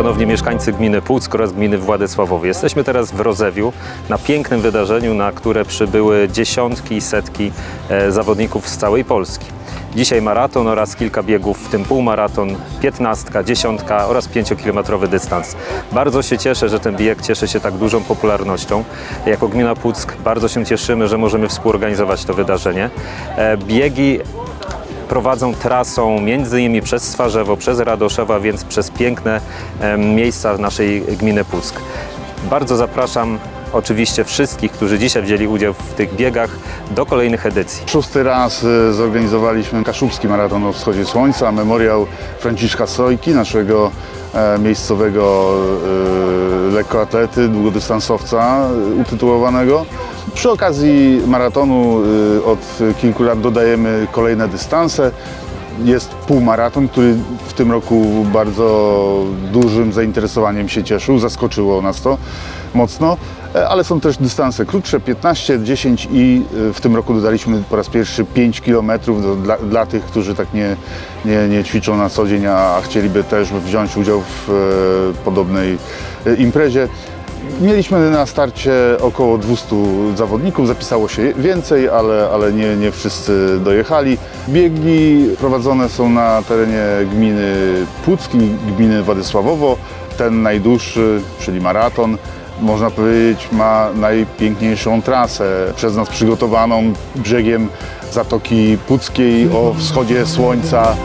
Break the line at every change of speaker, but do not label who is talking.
szanowni mieszkańcy gminy Puck oraz gminy Władysławowie. Jesteśmy teraz w Rozewiu na pięknym wydarzeniu, na które przybyły dziesiątki i setki e, zawodników z całej Polski. Dzisiaj maraton oraz kilka biegów, w tym półmaraton, piętnastka, dziesiątka oraz pięciokilometrowy dystans. Bardzo się cieszę, że ten bieg cieszy się tak dużą popularnością. Jako gmina Puck bardzo się cieszymy, że możemy współorganizować to wydarzenie. E, Biegi prowadzą trasą między innymi przez Swarzewo, przez Radoszewo, a więc przez piękne miejsca naszej gminy Puck. Bardzo zapraszam oczywiście wszystkich, którzy dzisiaj wzięli udział w tych biegach do kolejnych edycji.
Szósty raz e, zorganizowaliśmy Kaszubski Maraton o Wschodzie Słońca, memoriał Franciszka Sojki, naszego e, miejscowego e, lekkoatlety, długodystansowca e, utytułowanego. Przy okazji maratonu e, od kilku lat dodajemy kolejne dystanse. Jest półmaraton, który w tym roku bardzo dużym zainteresowaniem się cieszył, zaskoczyło nas to mocno, E, ale są też dystanse krótsze, 15, 10 i e, w tym roku dodaliśmy po raz pierwszy 5 km dla, dla tych, którzy tak nie, nie, nie ćwiczą na co dzień, a, a chcieliby też wziąć udział w e, podobnej e, imprezie. Mieliśmy na starcie około 200 zawodników, zapisało się więcej, ale, ale nie, nie wszyscy dojechali. Biegi prowadzone są na terenie gminy Pucki, gminy Władysławowo. Ten najdłuższy, czyli maraton, można powiedzieć, ma najpiękniejszą trasę przez nas przygotowaną brzegiem Zatoki Puckiej o wschodzie słońca.